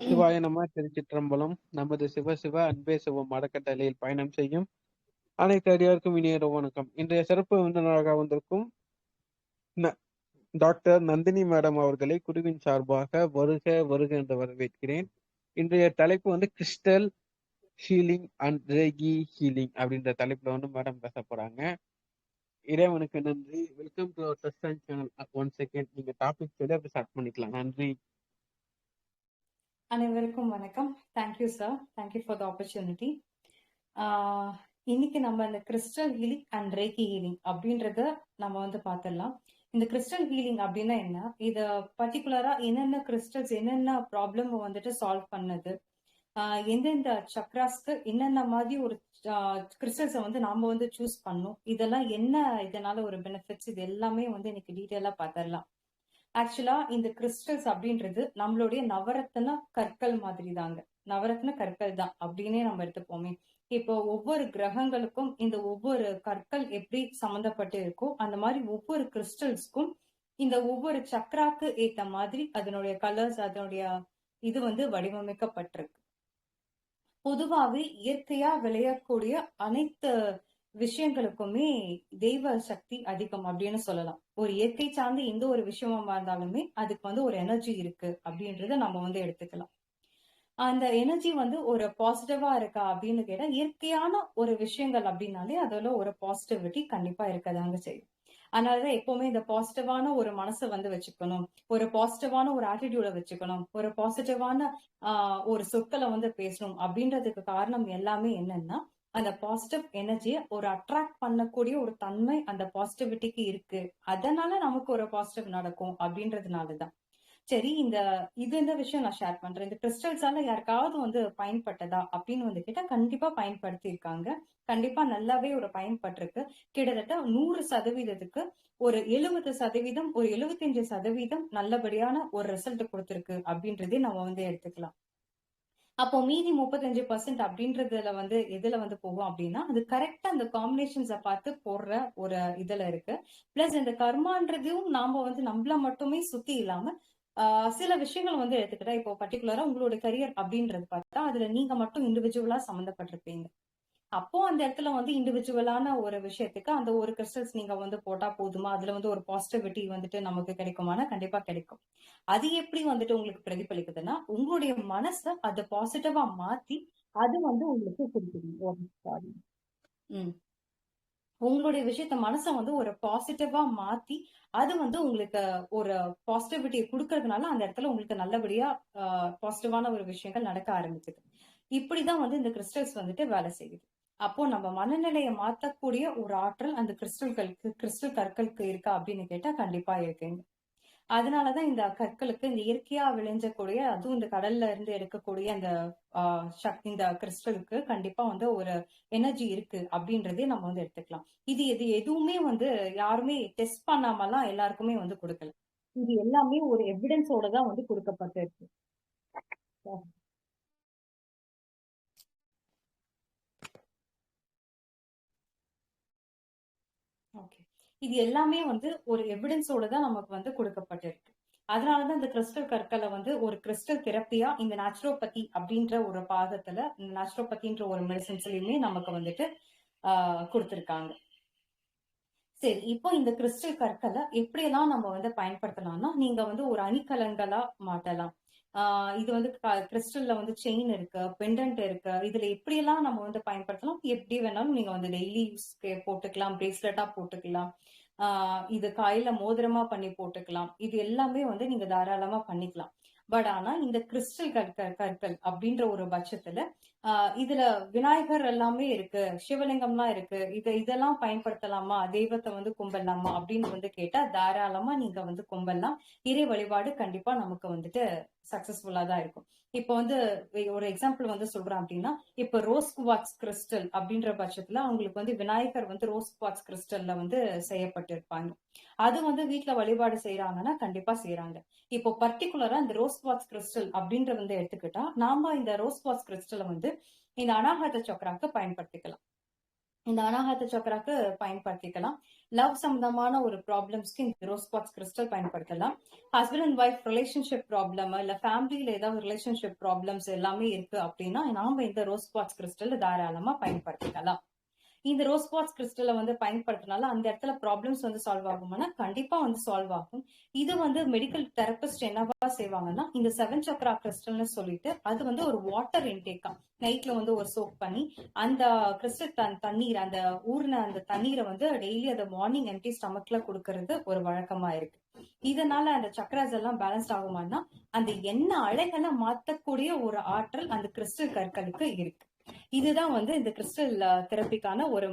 சிவாய நம திருச்சிற்றம்பலம். நமது சிவ சிவ அன்பே சிவம் அறக்கட்டளையில் பயணம் செய்யும் அனைத்து அடியாருக்கும் இனிய வணக்கம். இன்றைய சிறப்பு விருந்தினராக வந்திருக்கும் டாக்டர் நந்தினி மேடம் அவர்களை குருவின் சார்பாக வருக வருக என்று வரவேற்கிறேன். இன்றைய தலைப்பு வந்து crystal healing and reiki healing அப்படின்ற தலைப்புல வந்து மேடம் பேச போறாங்க. இறைவனுக்கு நன்றி. Welcome to our channel. One second. நீங்க டாபிக் சொல்லி அப்படி ஸ்டார்ட் பண்ணிக்கலாம். நன்றி. அனைவருக்கும் வணக்கம். Thank you sir thank you for the opportunity இன்னைக்கு நம்ம இந்த crystal healing and reiki healing அப்படின்றத நம்ம வந்து பார்த்துடலாம் இந்த கிறிஸ்டல் ஹீலிங் அப்படின்னா என்ன? இதை பர்டிகுலரா என்னென்ன கிறிஸ்டல்ஸ் என்னென்ன ப்ராப்ளம் வந்துட்டு சால்வ் பண்ணது? எந்தெந்த சக்ராஸ்க்கு என்னென்ன மாதிரி ஒரு கிறிஸ்டல்ஸை வந்து நாம வந்து சூஸ் பண்ணும் இதெல்லாம் என்ன இதனால ஒரு பெனிஃபிட்ஸ் இது எல்லாமே வந்து இன்னைக்கு டீட்டெயிலாக பார்த்துடலாம் ஆக்சுவலா இந்த கிறிஸ்டல்ஸ் அப்படின்றது நம்மளுடைய நவரத்தன கற்கள் மாதிரி தாங்க நவரத்ன கற்கள் தான் அப்படின்னே நம்ம எடுத்துப்போமே. இப்போ ஒவ்வொரு கிரகங்களுக்கும் இந்த ஒவ்வொரு கற்கள் எப்படி சம்மந்தப்பட்டு இருக்கோ அந்த மாதிரி ஒவ்வொரு கிறிஸ்டல்ஸ்க்கும் இந்த ஒவ்வொரு சக்கராக்கு ஏத்த மாதிரி அதனுடைய கலர்ஸ் அதனுடைய இது வந்து வடிவமைக்கப்பட்டிருக்கு. பொதுவாகவே இயற்கையா விளையக்கூடிய அனைத்து விஷயங்களுக்குமே தெய்வ சக்தி அதிகம் அப்படின்னு சொல்லலாம். ஒரு இயற்கை சார்ந்த எந்த ஒரு விஷயமா இருந்தாலுமே அதுக்கு வந்து ஒரு எனர்ஜி இருக்கு அப்படின்றத நம்ம வந்து எடுத்துக்கலாம். அந்த எனர்ஜி வந்து ஒரு பாசிட்டிவா இருக்கா அப்படின்னு கேட்டா இயற்கையான ஒரு விஷயங்கள் அப்படின்னாலே அதுல ஒரு பாசிட்டிவிட்டி கண்டிப்பா இருக்கதாங்க செய்யும். அதனாலதான் எப்பவுமே இந்த பாசிட்டிவான ஒரு மனசை வந்து வச்சுக்கணும். ஒரு பாசிட்டிவான ஒரு ஆட்டிடியூட வச்சுக்கணும். ஒரு பாசிட்டிவான ஆஹ் ஒரு சொற்களை வந்து பேசணும் அப்படின்றதுக்கு காரணம் எல்லாமே என்னன்னா அந்த பாசிட்டிவ் எனர்ஜியை ஒரு அட்ராக்ட் பண்ணக்கூடிய ஒரு தன்மை அந்த பாசிட்டிவிட்டிக்கு இருக்கு. அதனால நமக்கு ஒரு பாசிட்டிவ் நடக்கும் அப்படின்றதுனாலதான். சரி இந்த இது இந்த விஷயம் நான் ஷேர் பண்றேன். இந்த கிறிஸ்டல்ஸால யாருக்காவது வந்து பயன்பட்டதா அப்படின்னு வந்து கேட்டா கண்டிப்பா பயன்படுத்தி இருக்காங்க கண்டிப்பா நல்லாவே ஒரு பயன்பட்டிருக்கு. கிட்டத்தட்ட நூறு சதவீதத்துக்கு ஒரு எழுபது சதவீதம் ஒரு எழுபத்தஞ்சு சதவீதம் நல்லபடியான ஒரு ரிசல்ட் கொடுத்திருக்கு அப்படின்றதே நம்ம வந்து எடுத்துக்கலாம். அப்போ மீதி முப்பத்தஞ்சு பர்சன்ட் அப்படின்றதுல வந்து எதுல வந்து போகும் அப்படின்னா அது கரெக்டா அந்த காம்பினேஷன்ஸை பார்த்து போடுற ஒரு இதுல இருக்கு. பிளஸ் இந்த கர்மான்றதையும் நாம வந்து நம்மள மட்டுமே சுத்தி இல்லாம ஆஹ் சில விஷயங்கள் வந்து எடுத்துக்கிட்டா இப்போ பர்டிகுலரா உங்களோட கரியர் அப்படின்றது பார்த்தா அதுல நீங்க மட்டும் இண்டிவிஜுவலா சம்மந்தப்பட்டிருப்பீங்க. அப்போ அந்த இடத்துல வந்து இண்டிவிஜுவலான ஒரு விஷயத்துக்கு அந்த ஒரு கிறிஸ்டல்ஸ் நீங்க வந்து போட்டா போதுமா? அதுல வந்து ஒரு பாசிட்டிவிட்டி வந்துட்டு நமக்கு கிடைக்குமானா? கண்டிப்பா கிடைக்கும். அது எப்படி வந்துட்டு உங்களுக்கு பிரதிபலிக்குதுன்னா உங்களுடைய மனசை அதை பாசிட்டிவா மாத்தி அது வந்து உங்களுக்கு கொடுக்குது. உங்களுடைய விஷயத்த மனசை வந்து ஒரு பாசிட்டிவா மாத்தி அது வந்து உங்களுக்கு ஒரு பாசிட்டிவிட்டியை கொடுக்கறதுனால அந்த இடத்துல உங்களுக்கு நல்லபடியா பாசிட்டிவான ஒரு விஷயங்கள் நடக்க ஆரம்பிக்குது. இப்படிதான் வந்து இந்த கிறிஸ்டல்ஸ் வந்துட்டு வேலை செய்யுது. அப்போ நம்ம மனநிலையை மாத்தக்கூடிய ஒரு ஆற்றல் அந்த கிறிஸ்டல்களுக்கு கிறிஸ்டல் கற்களுக்கு இருக்கா அப்படின்னு கேட்டா கண்டிப்பா இருக்குங்க. அதனாலதான் இந்த கற்களுக்கு இந்த இயற்கையா விளைஞ்சக்கூடிய அதுவும் இந்த கடல்ல இருந்து எடுக்கக்கூடிய அந்த ஆஹ் சக்தி இந்த கிறிஸ்டலுக்கு கண்டிப்பா வந்து ஒரு எனர்ஜி இருக்கு அப்படின்றதே நம்ம வந்து எடுத்துக்கலாம். இது இது எதுவுமே வந்து யாருமே டெஸ்ட் பண்ணாமலாம் எல்லாருக்குமே வந்து கொடுக்கல. இது எல்லாமே ஒரு எவிடன்ஸோட தான் வந்து கொடுக்கப்பட்டிருக்கு ஓகே இது எல்லாமே வந்து ஒரு எவிடன்ஸோட தான் நமக்கு வந்து கொடுக்கப்பட்டிருக்கு. அதனாலதான் இந்த கிறிஸ்டல் கற்களை வந்து ஒரு கிறிஸ்டல் தெரப்பியா இந்த நேச்சுரோபதி அப்படின்ற ஒரு பாகத்துல இந்த நேச்சுரோபதின்ற ஒரு மெடிசன்ஸ்லயுமே நமக்கு வந்துட்டு ஆஹ் கொடுத்திருக்காங்க. சரி இப்போ இந்த கிறிஸ்டல் கற்களை எப்படியெல்லாம் நம்ம வந்து பயன்படுத்தலாம்னா நீங்க வந்து ஒரு அணிகலன்களா மாட்டலாம் இது வந்து கிறிஸ்டல்ல வந்து செயின் இருக்கு பெண்டன்ட் இருக்கு. இதுல எப்படியெல்லாம் நம்ம வந்து பயன்படுத்தலாம்? எப்படி வேணாலும் நீங்க வந்து டெய்லி யூஸ்க்கு போட்டுக்கலாம் பிரேஸ்லெட்டா போட்டுக்கலாம். இது காயில மோதிரமா பண்ணி போட்டுக்கலாம். இது எல்லாமே வந்து நீங்க தாராளமா பண்ணிக்கலாம். பட் ஆனா இந்த கிறிஸ்டல் கற்கள் கற்கள் அப்படின்ற ஒரு பட்சத்துல இதுல விநாயகர் எல்லாமே இருக்கு சிவலிங்கம்லாம் இருக்கு. இதை இதெல்லாம் பயன்படுத்தலாமா? தெய்வத்தை வந்து கும்பிடலாமா? அப்படின்னு வந்து கேட்டா தாராளமா நீங்க வந்து கும்பிடலாம். இறை வழிபாடு கண்டிப்பா நமக்கு வந்துட்டு சக்சஸ்ஃபுல்லா தான் இருக்கும். இப்போ வந்து ஒரு எக்ஸாம்பிள் வந்து சொல்றேன் அப்படின்னா இப்ப ரோஸ் குவாட்ஸ் கிறிஸ்டல் அப்படின்ற பட்சத்துல அவங்களுக்கு வந்து விநாயகர் வந்து ரோஸ் குவாட்ஸ் கிறிஸ்டல்ல வந்து செய்யப்பட்டிருப்பாங்க. அது வந்து வீட்டுல வழிபாடு செய்யறாங்கன்னா கண்டிப்பா செய்யறாங்க இப்போ பர்டிகுலரா இந்த ரோஸ் குவாட்ஸ் கிறிஸ்டல் அப்படின்ற வந்து எடுத்துக்கிட்டா நாம இந்த ரோஸ் குவாட்ஸ் கிறிஸ்டலை வந்து இந்த அனாகத சக்கராக்கு பயன்படுத்திக்கலாம். இந்த அனாகத சக்கராக்கு பயன்படுத்திக்கலாம். லவ் சம்பந்தமான ஒரு ப்ராப்ளம்ஸ்க்கு இந்த ரோஸ் பாட்ஸ் கிறிஸ்டல் பயன்படுத்தலாம். Husband and wife relationship problem இல்ல ஃபேமிலியில ஏதாவது ரிலேஷன்ஷிப் ப்ராப்ளம்ஸ் எல்லாமே இருக்கு அப்படின்னா நாம இந்த ரோஸ் பாட்ஸ் கிறிஸ்டல் தாராளமா பயன்படுத்திக்கலாம். இந்த ரோஸ் பாட்ஸ் கிறிஸ்டலை வந்து பயன்படுத்தினால அந்த இடத்துல ப்ராப்ளம்ஸ் வந்து சால்வ் ஆகுமானா கண்டிப்பா வந்து சால்வ் ஆகும். இது வந்து மெடிக்கல் தெரபிஸ்ட் என்னவா செய்வாங்கன்னா இந்த செவன் சக்ரா கிறிஸ்டல்னு சொல்லிட்டு அது வந்து ஒரு வாட்டர் இன்டேக்கா நைட்ல வந்து ஒரு சோப் பண்ணி அந்த கிறிஸ்டல் தன் தண்ணீர் அந்த ஊர்ன அந்த தண்ணீரை வந்து டெய்லி அந்த மார்னிங் எம்டி ஸ்டமக்ல கொடுக்கறது ஒரு வழக்கமா இருக்கு. இதனால அந்த சக்கராஸ் எல்லாம் பேலன்ஸ் ஆகுமானா அந்த எண்ணெய் அலைகளை மாத்தக்கூடிய ஒரு ஆற்றல் அந்த கிறிஸ்டல் கற்களுக்கு இருக்கு. இதுதான் வந்து இந்த கிறிஸ்டல் தெரப்பிக்கான ஒரு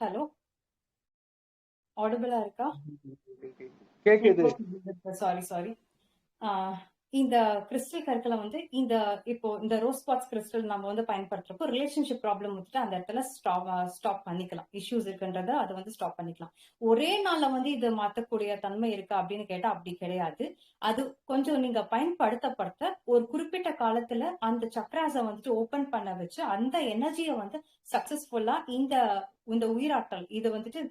ஹலோ ஆடிபிளா இருக்கா? கேக்குது. சாரி சாரி இந்த கிறிஸ்டல் கற்களை வந்து இந்த இப்போ இந்த ரோஸ் பாட்ஸ் கிறிஸ்டல் நம்ம வந்து பயன்படுத்துறப்போ ரிலேஷன்ஷிப் ப்ராப்ளம் வந்துட்டு அந்த இடத்துல ஸ்டாப் ஸ்டாப் பண்ணிக்கலாம். இஷ்யூஸ் இருக்குன்றத அதை வந்து ஸ்டாப் பண்ணிக்கலாம். ஒரே நாள்ல வந்து இது மாத்தக்கூடிய தன்மை இருக்கா அப்படின்னு கேட்டா அப்படி கிடையாது. அது கொஞ்சம் நீங்க பயன்படுத்தப்படுத்த ஒரு குறிப்பிட்ட காலத்துல அந்த சக்ராஸை வந்துட்டு ஓபன் பண்ண வச்சு அந்த எனர்ஜியை வந்து சக்சஸ்ஃபுல்லா இந்த இந்த உயிராற்றல் இது வந்துட்டு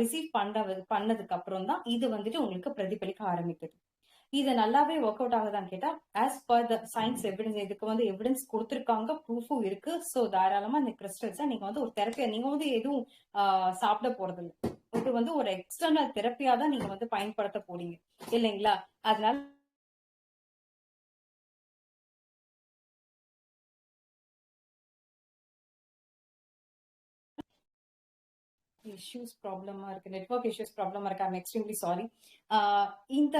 ரிசீவ் பண்ண பண்ணதுக்கு அப்புறம் தான் இது வந்துட்டு உங்களுக்கு பிரதிபலிக்க ஆரம்பிக்குது. இது நல்லாவே ஒர்க் அவுட் ஆகுதான்னு கேட்டா as per the science evidence இதுக்கு வந்து எவிடன்ஸ் கொடுத்துருக்காங்க ப்ரூஃபும் இருக்கு. ஸோ தாராளமா இந்த கிறிஸ்டல்ஸை நீங்க வந்து ஒரு தெரப்பியா நீங்க வந்து எதுவும் சாப்பிட போறது இல்லை இது வந்து ஒரு எக்ஸ்டர்னல் தெரப்பியா தான் நீங்க வந்து பயன்படுத்த போறீங்க. இல்லைங்களா? அதனால இஷ்யூஸ் ப்ராப்ளமா இருக்கு நெட்ஒர்க் இஷ்யூஸ் ப்ராப்ளமாக இருக்குது ஐம் எக்ஸ்ட்ரீம்லி சாரி இந்த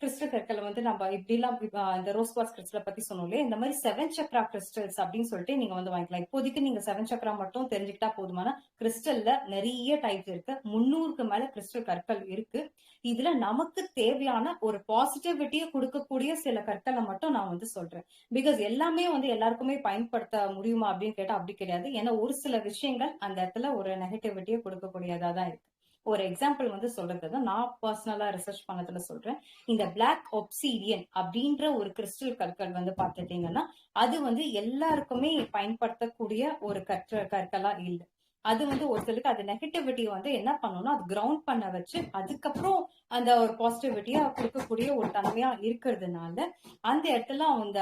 கிறிஸ்டல் கற்களை வந்து நம்ம இப்படிலாம் இந்த ரோஸ் குவாஸ் கிறிஸ்டலை பத்தி சொன்னோம்லே இந்த மாதிரி செவன் சக்ரா கிறிஸ்டல்ஸ் அப்படின்னு சொல்லிட்டு நீங்க வந்து வாங்கிக்கலாம். இப்போதைக்கு நீங்க செவன் சக்ரா மட்டும் தெரிஞ்சுக்கிட்டா போதுமான கிறிஸ்டல்ல நிறைய டைப் இருக்கு. முன்னூறுக்கு மேல கிறிஸ்டல் கற்கள் இருக்கு. இதுல நமக்கு தேவையான ஒரு பாசிட்டிவிட்டியை கொடுக்கக்கூடிய சில கற்களை மட்டும் நான் வந்து சொல்றேன். பிகாஸ் எல்லாமே வந்து எல்லாருக்குமே பயன்படுத்த முடியுமா அப்படின்னு கேட்டா அப்படி கிடையாது. ஏன்னா ஒரு சில விஷயங்கள் அந்த இடத்துல ஒரு நெகட்டிவிட்டியை கொடுக்கக்கூடியதா தான் இருக்கு. ஒரு எக்ஸாம்பிள் வந்து சொல்றது நான் பர்சனலா ரிசர்ச் பண்ணதுல சொல்றேன். இந்த பிளாக் ஒப்சீடியன் அப்படின்ற ஒரு கிறிஸ்டல் கற்கள் வந்து பாத்துட்டீங்கன்னா அது வந்து எல்லாருக்குமே பயன்படுத்தக்கூடிய ஒரு கற்ற கற்களா இல்லை. அது வந்து ஒரு சிலருக்கு அது நெகட்டிவிட்டி வந்து என்ன பண்ணணும்னா அது கிரவுண்ட் பண்ண வச்சு அதுக்கப்புறம் அந்த ஒரு பாசிட்டிவிட்டியா கொடுக்கக்கூடிய ஒரு தன்மையா இருக்கிறதுனால அந்த இடத்துல அந்த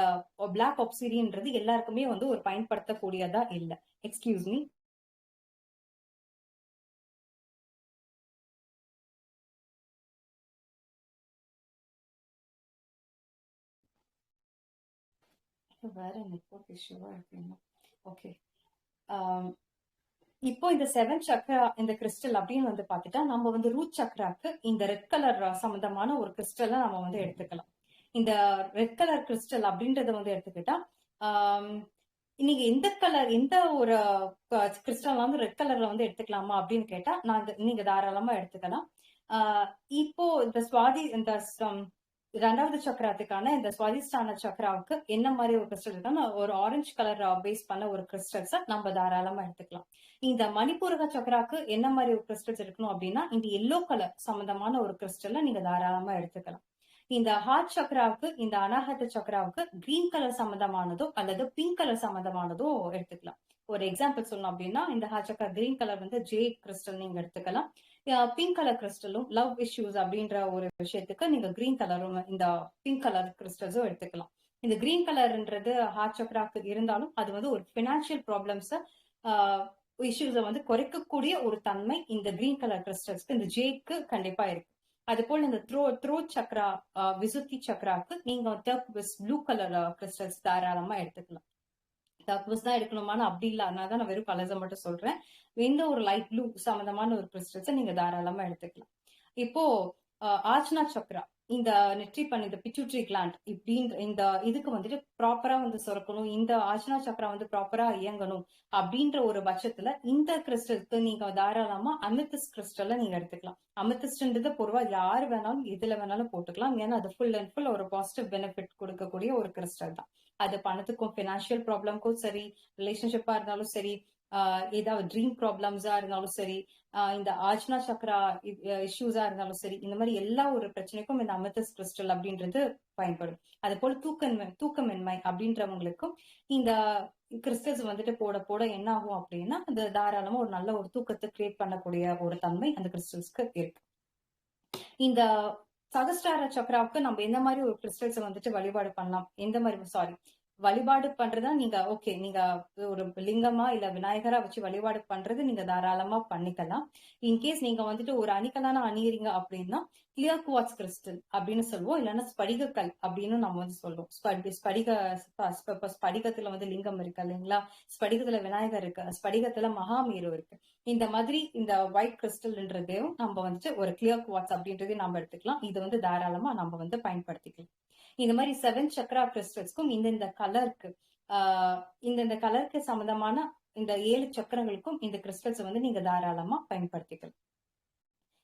பிளாக் ஒப்சீடியன்றது எல்லாருக்குமே வந்து ஒரு பயன்படுத்தக்கூடியதா இல்லை. எக்ஸ்கியூஸ் மீ வேற நெட்ஒர்க் இஷ்யூவா இருக்குங்க ஓகே இப்போ இந்த செவன் சக்ரா இந்த கிறிஸ்டல் அப்படின்னு வந்து பாத்துட்டா நம்ம வந்து ரூட் சக்ராக்கு இந்த ரெட் கலர் சம்பந்தமான ஒரு கிறிஸ்டலை நம்ம வந்து எடுத்துக்கலாம். இந்த ரெட் கலர் கிறிஸ்டல் அப்படின்றத வந்து எடுத்துக்கிட்டா um, நீங்க எந்த கலர் எந்த ஒரு uh, கிறிஸ்டல் வந்து ரெட் கலர்ல வந்து எடுத்துக்கலாமா அப்படின்னு கேட்டா நான் நீங்க தாராளமா எடுத்துக்கலாம். Uh, இப்போ இந்த சுவாதி இந்த um, ரெண்டாவது சக்கராத்துக்கான இந்த சுவாதிஷ்டான சக்கராவுக்கு என்ன மாதிரி ஒரு கிறிஸ்டல் இருக்குன்னா ஒரு ஆரஞ்சு கலர் பேஸ் பண்ண ஒரு கிறிஸ்டல்ஸை நம்ம தாராளமா எடுத்துக்கலாம். இந்த மணிப்பூரக சக்கராக்கு என்ன மாதிரி ஒரு கிறிஸ்டல்ஸ் இருக்கணும் அப்படின்னா இந்த எல்லோ கலர் சம்பந்தமான ஒரு கிறிஸ்டல்ல நீங்க தாராளமா எடுத்துக்கலாம். இந்த ஹார்ட் சக்கராவுக்கு இந்த அனாஹத்த சக்கராவுக்கு கிரீன் கலர் சம்பந்தமானதோ அல்லது பிங்க் கலர் சம்பந்தமானதோ எடுத்துக்கலாம். ஒரு எக்ஸாம்பிள் சொல்லணும் அப்படின்னா இந்த ஹார்ட் சக்கரா கிரீன் கலர் வந்து ஜே கிறிஸ்டல் நீங்க எடுத்துக்கலாம். பிங்க் கலர் கிறிஸ்டலும் லவ் இஷ்யூஸ் அப்படின்ற ஒரு விஷயத்துக்கு நீங்க கிரீன் கலரும் இந்த பிங்க் கலர் கிறிஸ்டல்ஸும் எடுத்துக்கலாம். இந்த கிரீன் கலர்ன்றது ஹார்ட் சக்கராக்கு இருந்தாலும் அது வந்து ஒரு பினான்சியல் ப்ராப்ளம்ஸ் இஷ்யூஸை வந்து குறைக்கக்கூடிய ஒரு தன்மை இந்த கிரீன் கலர் கிறிஸ்டல்ஸ்க்கு இந்த ஜேக்கு கண்டிப்பா இருக்கு. அது போல இந்த த்ரோ த்ரோ சக்ரா விசுத்தி சக்ராக்கு நீங்க ப்ளூ கலர் கிறிஸ்டல்ஸ் தாராளமா எடுத்துக்கலாம். டர்க்விஸ் தான் எடுக்கணுமான்னு அப்படி இல்லை. அதனால தான் நான் வெறும் கலர்ஸை மட்டும் சொல்றேன். எந்த ஒரு லைட் ப்ளூ சம்மந்தமான ஒரு கிறிஸ்டல்ஸை நீங்க தாராளமா எடுத்துக்கலாம். இப்போ ஆர்ச்சனா சக்ரா. இந்த நெற்றி பண்ண இந்த பிச்சுட்ரி கிளாண்ட் இப்படின்ற இந்த இதுக்கு வந்துட்டு ப்ராப்பரா வந்து சுரக்கணும் இந்த ஆச்சனா சக்கரம் வந்து ப்ராப்பரா இயங்கணும் அப்படின்ற ஒரு பட்சத்துல இந்த கிறிஸ்டலுக்கு நீங்க தாராளமா அமித்திஸ் கிறிஸ்டல்ல நீங்க எடுத்துக்கலாம். அமித்திஸ்ட்ன்றது பொதுவா யாரு வேணாலும் எதுல வேணாலும் போட்டுக்கலாம். ஏன்னா அது ஃபுல் அண்ட் ஃபுல் ஒரு பாசிட்டிவ் பெனிஃபிட் கொடுக்கக்கூடிய ஒரு கிறிஸ்டல் தான். அது பணத்துக்கும் பினான்சியல் ப்ராப்ளம்க்கும் சரி ரிலேஷன்ஷிப்பா இருந்தாலும் சரி ஆஹ் ஏதாவது ட்ரீம் ப்ராப்ளம்ஸா இருந்தாலும் சரி இந்த ஆஜ்னா சக்ரா இஷ்யூஸா இருந்தாலும் சரி இந்த மாதிரி எல்லா ஒரு பிரச்சனைக்கும் இந்த அமிர்தஸ் கிறிஸ்டல் அப்படின்றது பயன்படும். அது போல தூக்கமின்மை தூக்கமின்மை அப்படின்றவங்களுக்கும் இந்த கிறிஸ்டல்ஸ் வந்துட்டு போட போட என்ன ஆகும் அப்படின்னா அது தாராளமா ஒரு நல்ல ஒரு தூக்கத்தை கிரியேட் பண்ணக்கூடிய ஒரு தன்மை அந்த கிறிஸ்டல்ஸ்க்கு இருக்கு. இந்த சகஸ்டார சக்ராவுக்கு நம்ம எந்த மாதிரி ஒரு கிறிஸ்டல்ஸ் வந்துட்டு வழிபாடு பண்ணலாம்? எந்த மாதிரி சாரி வழிபாடு பண்றதா நீங்க ஓகே நீங்க ஒரு லிங்கமா இல்ல விநாயகரா வச்சு வழிபாடு பண்றது நீங்க தாராளமா பண்ணிக்கலாம். இன்கேஸ் நீங்க வந்துட்டு ஒரு அணிக்கலான அணியறீங்க அப்படின்னா கிளியர் குவாட்ஸ் கிறிஸ்டல் அப்படின்னு சொல்லுவோம். இல்லைன்னா ஸ்படிகக்கல் அப்படின்னு நம்ம வந்து சொல்லுவோம். ஸ்படிக ஸ்படிகத்துல வந்து லிங்கம் இருக்கு இல்லைங்களா? ஸ்படிகத்துல விநாயகர் இருக்கு. ஸ்படிகத்துல மகாமீரு இருக்கு. இந்த மாதிரி இந்த ஒயிட் கிறிஸ்டல்ன்றதையும் நம்ம வந்துட்டு ஒரு கிளியர் குவாட்ஸ் அப்படின்றதையும் நம்ம எடுத்துக்கலாம். இது வந்து தாராளமா நம்ம வந்து பயன்படுத்திக்கலாம். இந்த மாதிரி செவன் சக்ரா கிறிஸ்டல்ஸ்க்கும் இந்தந்த கலருக்கு ஆஹ் கலருக்கு சம்பந்தமான இந்த ஏழு சக்கரங்களுக்கும் இந்த கிறிஸ்டல்ஸ் வந்து நீங்க தாராளமா பயன்படுத்திக்கலாம்.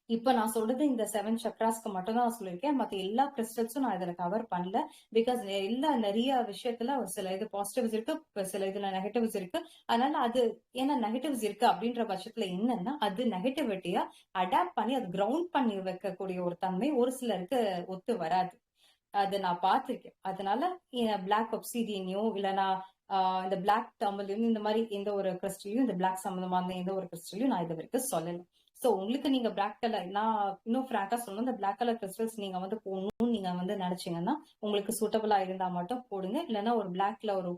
இப்ப நான் சொல்றது இந்த செவன் சக்ராஸ்க்கு மட்டும் தான் சொல்லியிருக்கேன். மத்த எல்லா கிறிஸ்டல்ஸும் நான் இதுல கவர் பண்ணல. பிகாஸ் எல்லா நிறைய விஷயத்துல ஒரு சில இது பாசிட்டிவ்ஸ் இருக்கு சில இதுல நெகட்டிவ்ஸ் இருக்கு. அதனால அது ஏன்னா நெகட்டிவ்ஸ் இருக்கு அப்படின்ற பட்சத்துல என்னன்னா அது நெகட்டிவிட்டியா அடாப்ட் பண்ணி அது கிரவுண்ட் பண்ணி வைக்கக்கூடிய ஒரு தன்மை ஒரு சிலருக்கு ஒத்து வராது. அதை நான் பார்த்திருக்கேன். அதனால பிளாக் ஒப்சீடியனையும் இல்லைன்னா இந்த பிளாக் டர்மலையும் இந்த மாதிரி எந்த ஒரு கிறிஸ்டலையும் இந்த பிளாக் சம்பந்தமான எந்த ஒரு கிறிஸ்டலையும் நான் இது வரைக்கும் சொல்லலை. ஸோ உங்களுக்கு நீங்க பிளாக் கலர் நான் இன்னும் ஃப்ராங்கா சொல்லணும் இந்த பிளாக் கலர் கிறிஸ்டல்ஸ் நீங்க வந்து போடணும்னு நீங்க வந்து நினைச்சீங்கன்னா உங்களுக்கு சூட்டபிளா இருந்தா மட்டும் போடுங்க. இல்லைன்னா ஒரு பிளாக்ல ஒரு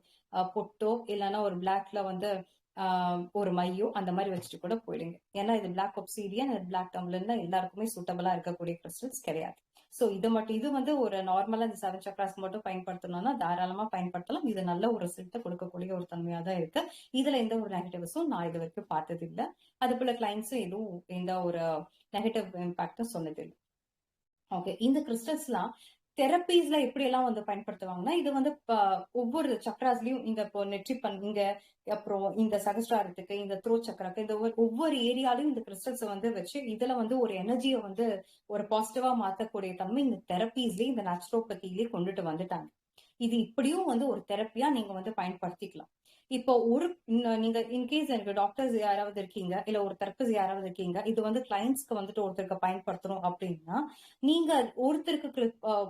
பொட்டோ இல்லைன்னா ஒரு பிளாக்ல வந்து ஒரு மையோ அந்த மாதிரி வச்சுட்டு கூட போயிடுங்க. ஏன்னா இது பிளாக் ஒப்சீடியன் பிளாக் டம்லர்ல எல்லாருக்குமே சூட்டபிளா இருக்கக்கூடிய கிறிஸ்டல்ஸ் கிடையாது. சோ இது மட்டும் இது வந்து ஒரு நார்மலா இந்த செவன் சக்ராஸ் மட்டும் பயன்படுத்தணும்னா தாராளமா பயன்படுத்தலாம். இது நல்ல ஒரு ரிசல்ட்டை கொடுக்கக்கூடிய ஒரு தன்மையா தான் இருக்கு. இதுல எந்த ஒரு நெகட்டிவ்ஸும் நான் இது வரைக்கும் பார்த்தது இல்லை அது போல கிளைண்ட்ஸும் எதுவும் எந்த ஒரு நெகட்டிவ் இம்பாக்டும் சொன்னது இல்லை ஓகே இந்த கிறிஸ்டல்ஸ்லாம் தெரப்பீஸ்ல எப்படி எல்லாம் வந்து பயன்படுத்துவாங்கன்னா இது வந்து ஒவ்வொரு சக்ராஸ்லயும் இந்த இப்போ நெற்றி பண் இங்க அப்புறம் இந்த சகஸ்டாரத்துக்கு இந்த த்ரோ சக்கராக்கு இந்த ஒவ்வொரு- ஒவ்வொரு ஏரியாலையும் இந்த கிறிஸ்டல்ஸ் வந்து வச்சு இதுல வந்து ஒரு எனர்ஜியை வந்து ஒரு பாசிட்டிவா மாத்தக்கூடிய தன்மை இந்த தெரப்பீஸ்லயே இந்த நேச்சுரோபதியிலேயே கொண்டுட்டு வந்துட்டாங்க. இது இப்படியும் வந்து ஒரு தெரப்பியா நீங்க வந்து பயன்படுத்திக்கலாம். இப்போ ஒரு நீங்க இன்கேஸ் எனக்கு டாக்டர்ஸ் யாராவது இருக்கீங்க இல்ல ஒரு தெரப்பிஸ் யாராவது இருக்கீங்க இது வந்து கிளைண்ட்ஸ்க்கு வந்துட்டு ஒருத்தருக்கு பயன்படுத்தணும் அப்படின்னா நீங்க ஒருத்தருக்கு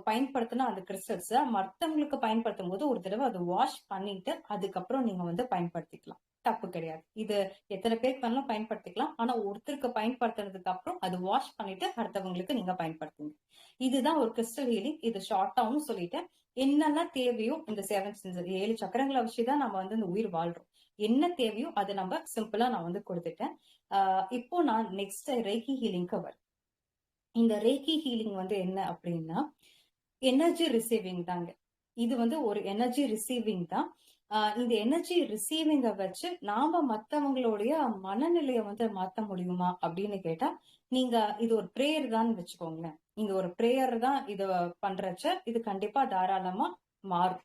பயன்படுத்தினா அஹ் அந்த கிறிஸ்டல்ஸ் மத்தவங்களுக்கு பயன்படுத்தும் போது ஒரு தடவை அதை வாஷ் பண்ணிட்டு அதுக்கப்புறம் நீங்க வந்து பயன்படுத்திக்கலாம். தப்பு கிடையாது. இது எத்தனை பேருக்கு வேணாலும் பயன்படுத்திக்கலாம். ஆனா ஒருத்தருக்கு பயன்படுத்துனதுக்கு அப்புறம் அது வாஷ் பண்ணிட்டு அடுத்தவங்களுக்கு நீங்க பயன்படுத்துங்க. இதுதான் ஒரு கிறிஸ்டல் ஹீலிங் இது ஷார்ட்டாவும் சொல்லிட்டேன் என்னெல்லாம் தேவையோ இந்த செவன் ஏழு சக்கரங்களை வச்சுதான் நம்ம வந்து இந்த உயிர் வாழ்றோம். என்ன தேவையோ அதை நம்ம சிம்பிளா நான் வந்து கொடுத்துட்டேன். ஆஹ் இப்போ நான் நெக்ஸ்ட் ரேக்கி ஹீலிங்க்கு வரேன். இந்த ரேக்கி ஹீலிங் வந்து என்ன அப்படின்னா எனர்ஜி ரிசீவிங் தாங்க. இது வந்து ஒரு எனர்ஜி ரிசீவிங் தான். இந்த எனர்ஜி ரிசீவிங்க வச்சு நாம மத்தவங்களுடைய மனநிலைய வந்து மாத்த முடியுமா அப்படின்னு கேட்டா நீங்க இது ஒரு ப்ரேயர் தான் வச்சுக்கோங்களேன். இந்த ஒரு ப்ரேயர் தான் இது பண்றச்ச இது கண்டிப்பா தாராளமா மாறும்.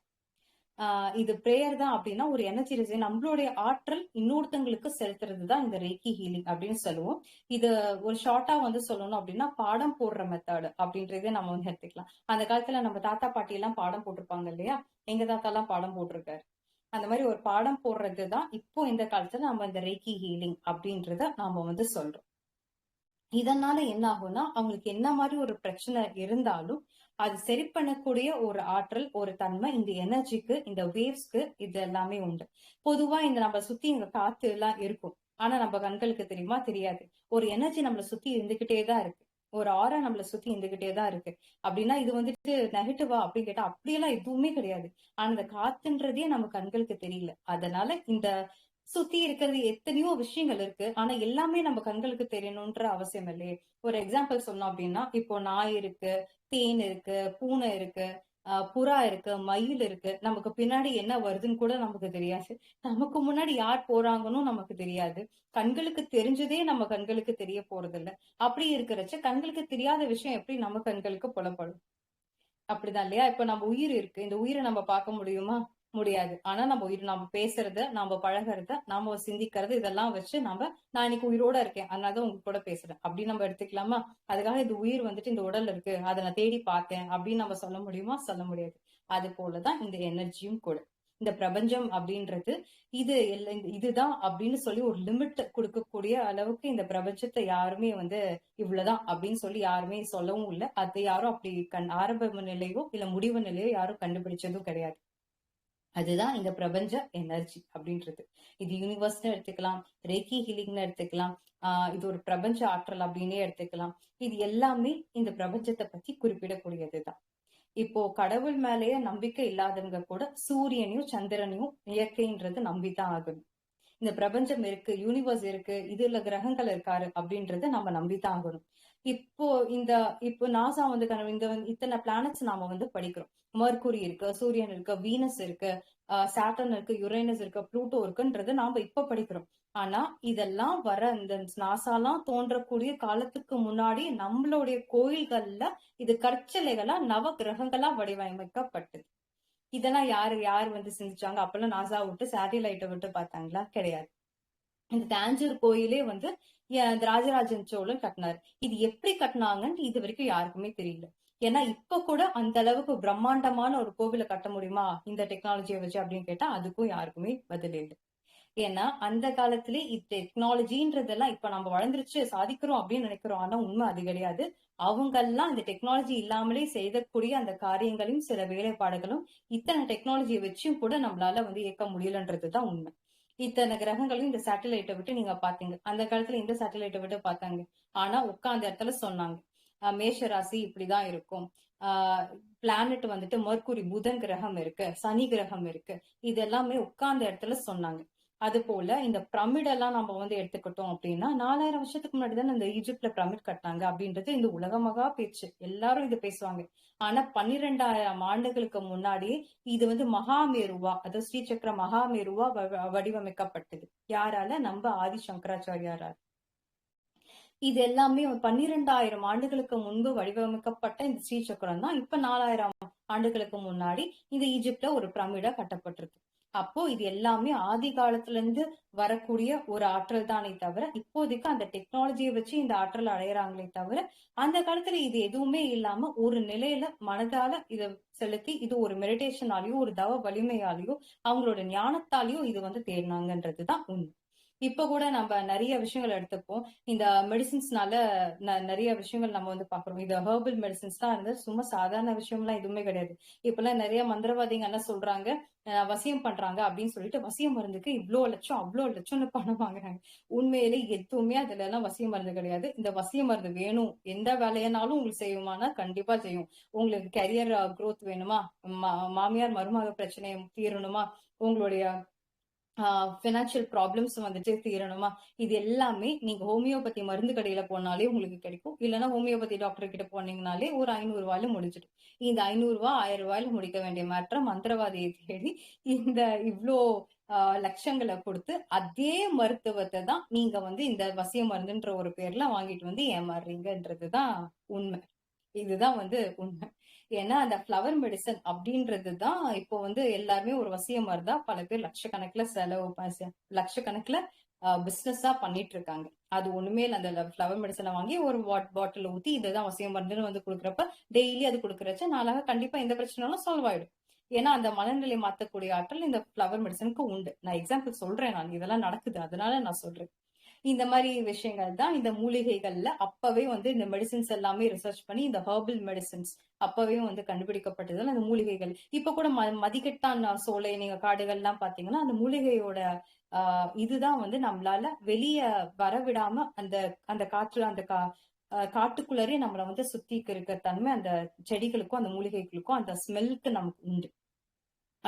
ஆஹ் இது ப்ரேயர் தான் அப்படின்னா ஒரு எனர்ஜி ரிசீவ் நம்மளுடைய ஆற்றல் இன்னொருத்தங்களுக்கு செலுத்துறது தான் இந்த ரேக்கி ஹீலிங் அப்படின்னு சொல்லுவோம். இது ஒரு ஷார்ட்டா வந்து சொல்லணும் அப்படின்னா பாடம் போடுற மெத்தடு அப்படின்றதே நம்ம வந்து எடுத்துக்கலாம். அந்த காலத்துல நம்ம தாத்தா பாட்டி எல்லாம் பாடம் போட்டிருப்பாங்க இல்லையா? எங்க தாத்தா எல்லாம் பாடம் போட்டிருக்காரு. அந்த மாதிரி ஒரு பாடம் போடுறது தான் இப்போ இந்த காலத்துல நம்ம இந்த ரேக்கி ஹீலிங் அப்படின்றத நாம வந்து சொல்றோம். இதனால என்ன ஆகும்னா அவங்களுக்கு என்ன மாதிரி ஒரு பிரச்சனை இருந்தாலும் அது சரி பண்ணக்கூடிய ஒரு ஆற்றல் ஒரு தன்மை இந்த எனர்ஜிக்கு இந்த வேவ்ஸ்க்கு இது எல்லாமே உண்டு. பொதுவா இந்த நம்ம சுத்தி இந்த காத்து எல்லாம் இருக்கும். ஆனா நம்ம கண்களுக்கு தெரியுமா? தெரியாது. ஒரு எனர்ஜி நம்மளை சுத்தி இருந்துகிட்டே தான் இருக்கு. ஒரு ஆரா நம்மள சுத்தி இருந்துகிட்டே தான் இருக்கு. அப்படின்னா இது வந்துட்டு நெகட்டிவா அப்படின்னு கேட்டா அப்படியெல்லாம் எதுவுமே கிடையாது. ஆனா இந்த காத்துன்றதே நம்ம கண்களுக்கு தெரியல. அதனால இந்த சுத்தி இருக்கிறது எத்தனையோ விஷயங்கள் இருக்கு. ஆனா எல்லாமே நம்ம கண்களுக்கு தெரியணும்ன்ற அவசியம் இல்லையே. ஒரு எக்ஸாம்பிள் சொன்னோம் அப்படின்னா இப்போ நாய் இருக்கு தேன் இருக்கு பூனை இருக்கு. புறா இருக்கு மயில் இருக்கு நமக்கு பின்னாடி என்ன வருதுன்னு கூட நமக்கு தெரியாது. நமக்கு முன்னாடி யார் போறாங்கன்னு நமக்கு தெரியாது. கண்களுக்கு தெரிஞ்சதே நம்ம கண்களுக்கு தெரிய போறது இல்ல அப்படி இருக்கிறச்ச கண்களுக்கு தெரியாத விஷயம் எப்படி நம்ம கண்களுக்கு புலப்படும்? அப்படிதான் இல்லையா? இப்ப நம்ம உயிர் இருக்கு. இந்த உயிரை நம்ம பார்க்க முடியுமா? முடியாது. ஆனா நம்ம உயிர் நம்ம பேசுறத நம்ம பழகுறத நாம சிந்திக்கிறது இதெல்லாம் வச்சு நம்ம நான் இன்னைக்கு உயிரோட இருக்கேன். அதனால உங்க கூட பேசுறேன். அப்படி நம்ம எடுத்துக்கலாமா? அதுக்காக இந்த உயிர் வந்துட்டு இந்த உடல்ல இருக்கு. அதை நான் தேடி பார்த்தேன். அப்படின்னு நம்ம சொல்ல முடியுமா? சொல்ல முடியாது. அது போலதான் இந்த எனர்ஜியும் கூட. இந்த பிரபஞ்சம் அப்படின்றது இது இதுதான் அப்படின்னு சொல்லி ஒரு லிமிட் கொடுக்கக்கூடிய அளவுக்கு இந்த பிரபஞ்சத்தை யாருமே வந்து இவ்வளவுதான் அப்படின்னு சொல்லி யாருமே சொல்லவும் இல்லை. அது யாரும் அப்படி கண் ஆரம்ப நிலையோ இல்ல முடிவு நிலையோ யாரும் கண்டுபிடிச்சதும் கிடையாது. அதுதான் இந்த பிரபஞ்ச எனர்ஜி அப்படின்றது. இது யூனிவர்ஸ்னு எடுத்துக்கலாம் ரேக்கி ஹீலிங்னு எடுத்துக்கலாம் ஆஹ் இது ஒரு பிரபஞ்ச ஆற்றல் அப்படின்னே எடுத்துக்கலாம். இது எல்லாமே இந்த பிரபஞ்சத்தை பத்தி குறிப்பிடக்கூடியதுதான். இப்போ கடவுள் மேலேயே நம்பிக்கை இல்லாதவங்க கூட சூரியனையும் சந்திரனையும் இயற்கைன்றது நம்பிதான் ஆகணும். இந்த பிரபஞ்சம் இருக்கு யூனிவர்ஸ் இருக்கு இதுல கிரகங்கள் இருக்காரு அப்படின்றத நம்ம நம்பித்தான் ஆகணும். இப்போ இந்த இப்போ நாசா வந்து இந்த வந்து இத்தனை பிளானட்ஸ் நாம வந்து படிக்கிறோம். மர்க்குரி இருக்கு சூரியன் இருக்கு வீனஸ் இருக்கு சாட்டன் இருக்கு யுரேனஸ் இருக்கு ப்ளூட்டோ இருக்குன்றது நாம இப்ப படிக்கிறோம். ஆனா இதெல்லாம் வர இந்த நாசாலாம் தோன்றக்கூடிய காலத்துக்கு முன்னாடி நம்மளுடைய கோயில்கள்ல இது கற்சிலைகளா நவ கிரகங்களா வடிவமைக்கப்பட்டது. இதெல்லாம் யாரு யார் வந்து சிந்திச்சாங்க? அப்பெல்லாம் நாசா விட்டு சேட்டிலைட்டை விட்டு பார்த்தாங்களா? கிடையாது. இந்த தாஞ்சூர் கோயிலே வந்து இந்த ராஜராஜன் சோழன் கட்டினாரு? இது எப்படி கட்டினாங்கன்னு இது வரைக்கும் யாருக்குமே தெரியல. ஏன்னா இப்ப கூட அந்த அளவுக்கு பிரம்மாண்டமான ஒரு கோவிலை கட்ட முடியுமா? இந்த டெக்னாலஜியை வச்சு அப்படின்னு கேட்டா அதுக்கும் யாருக்குமே பதில் இல்லை. ஏன்னா அந்த காலத்திலே டெக்னாலஜின்றதெல்லாம் இப்ப நம்ம வளர்ந்துருச்சு சாதிக்கிறோம் அப்படின்னு நினைக்கிறோம். ஆனா உண்மை அது கிடையாது. அவங்கெல்லாம் இந்த டெக்னாலஜி இல்லாமலே செய்யக்கூடிய அந்த காரியங்களையும் சில வேலைப்பாடுகளும் இத்தனை டெக்னாலஜியை வச்சும் கூட நம்மளால வந்து இயக்க முடியலன்றதுதான் உண்மை. இத்தனை கிரகங்களையும் இந்த சேட்டலைட்டை விட்டு நீங்க பாத்தீங்க அந்த காலத்துல இந்த சேட்டலைட்டை விட்டு பார்த்தாங்க. ஆனா உட்கார்ந்த இடத்துல சொன்னாங்க. மேஷ ராசி இப்படிதான் இருக்கும். ஆஹ் பிளானட் வந்துட்டு மர்க்குரி புதன் கிரகம் இருக்கு சனி கிரகம் இருக்கு. இது எல்லாமே உட்கார்ந்த இடத்துல சொன்னாங்க. அது போல இந்த பிரமிட் எல்லாம் நம்ம வந்து எடுத்துக்கிட்டோம் அப்படின்னா நாலாயிரம் வருஷத்துக்கு முன்னாடி தான் இந்த ஈஜிப்ட்ல பிரமிட் கட்டினாங்க அப்படின்றது இந்த உலகமகா பேச்சு. எல்லாரும் இது பேசுவாங்க. ஆனா பன்னிரெண்டாயிரம் ஆண்டுகளுக்கு முன்னாடியே இது வந்து மகாமேருவா அதாவது ஸ்ரீசக்கர மகாமேருவா வ- வடிவமைக்கப்பட்டது. யாரால? நம்ம ஆதி சங்கராச்சாரியாரால். இது எல்லாமே பன்னிரெண்டாயிரம் ஆண்டுகளுக்கு முன்பு வடிவமைக்கப்பட்ட இந்த ஸ்ரீசக்கரம் தான். இப்ப நாலாயிரம் ஆண்டுகளுக்கு முன்னாடி இந்த ஈஜிப்ட்ல ஒரு பிரமிடா கட்டப்பட்டிருக்கு. அப்போ இது எல்லாமே ஆதி காலத்துல இருந்து வரக்கூடிய ஒரு ஆற்றல் தானே தவிர இப்போதைக்கு அந்த டெக்னாலஜியை வச்சு இந்த ஆற்றல் அடையறாங்களே தவிர அந்த காலத்துல இது எதுவுமே இல்லாம ஒரு நிலையில மனதால இத செலுத்தி இது ஒரு மெடிடேஷனாலேயோ ஒரு தவ வலிமையாலேயோ அவங்களோட ஞானத்தாலேயோ இது வந்து தேடினாங்கன்றதுதான் உண்மை. இப்ப கூட நம்ம நிறைய விஷயங்கள் எடுத்துப்போம். இந்த மெடிசின்ஸ்னால நிறைய விஷயங்கள் நம்ம வந்து பாக்குறோம் இது ஹெர்பல் மெடிசின்ஸ் தான் இருந்து சும்மா சாதாரண விஷயம்லாம் எதுவுமே கிடையாது. இப்பெல்லாம் நிறைய மந்திரவாதிங்க என்ன சொல்றாங்க வசியம் பண்றாங்க அப்படின்னு சொல்லிட்டு வசிய மருந்துக்கு இவ்வளோ லட்சம் அவ்வளோ லட்சம்னு பணம் வாங்குறாங்க. உண்மையிலே எதுவுமே அதுல எல்லாம் வசிய மருந்து கிடையாது. இந்த வசிய மருந்து வேணும். எந்த வேலையானாலும் உங்களுக்கு செய்யுமானா கண்டிப்பா செய்யும். உங்களுக்கு கரியர் குரோத் வேணுமா? மா- மாமியார் மருமக பிரச்சனை தீரணுமா? உங்களுடைய ஃபினான்ஷியல் ப்ராப்ளம்ஸ் வந்துட்டு தீரணுமா? இது எல்லாமே நீங்க ஹோமியோபதி மருந்து கடையில போனாலே உங்களுக்கு கிடைக்கும். இல்லைன்னா ஹோமியோபதி டாக்டர் கிட்ட போனீங்கனாலே ஒரு ஐநூறு ரூபாயில முடிஞ்சிடும். இந்த ஐநூறு ரூபாய் ஆயிரம் ரூபாயில முடிக்க வேண்டிய மாற்ற மந்திரவாதியை தேடி இந்த இவ்வளோ லட்சங்களை கொடுத்து அதே மருத்துவத்தை தான் நீங்க வந்து இந்த வசிய மருந்துன்ற ஒரு பேர்ல வாங்கிட்டு வந்து ஏமாறுறீங்கன்றதுதான் உண்மை. இதுதான் வந்து உண்மை. ஏன்னா அந்த ஃப்ளவர் மெடிசன் அப்படின்றது தான் இப்போ வந்து எல்லாருமே ஒரு வசிய மருந்தா பல பேர் லட்சக்கணக்கில் செலவு லட்சக்கணக்கில் பிஸ்னஸ்ஸாக பண்ணிட்டு இருக்காங்க அது ஒண்ணுமே அந்த ஃப்ளவர் மெடிசனை வாங்கி ஒரு வாட் பாட்டில் ஊத்தி இதுதான் வசிய மருந்துன்னு வந்து கொடுக்குறப்ப டெய்லி அது கொடுக்குறச்ச நாளாக கண்டிப்பா எந்த பிரச்சனைனாலும் சால்வ் ஆயிடும். ஏன்னா அந்த மனநிலை மாற்றக்கூடிய ஆற்றல் இந்த ஃப்ளவர் மெடிசனுக்கு உண்டு. நான் எக்ஸாம்பிள் சொல்றேன் நான். இதெல்லாம் நடக்குது. அதனால நான் சொல்றேன். இந்த மாதிரி விஷயங்கள் தான் இந்த மூலிகைகள்ல அப்பவே வந்து இந்த மெடிசின்ஸ் எல்லாமே ரிசர்ச் பண்ணி இந்த ஹெர்பல் மெடிசின்ஸ் அப்பவே வந்து கண்டுபிடிக்கப்பட்டதுல அந்த மூலிகைகள். இப்ப கூட ம மதிக்கெட்டான் சோலை நீங்க காடுகள்லாம் பாத்தீங்கன்னா அந்த மூலிகையோட ஆஹ் இதுதான் வந்து நம்மளால வெளிய வரவிடாம அந்த அந்த காற்று அந்த கா காட்டுக்குள்ளரே நம்மளை வந்து சுத்தி இருக்கிற தன்மை அந்த செடிகளுக்கும் அந்த மூலிகைகளுக்கும் அந்த ஸ்மெல்க்கு நமக்கு உண்டு.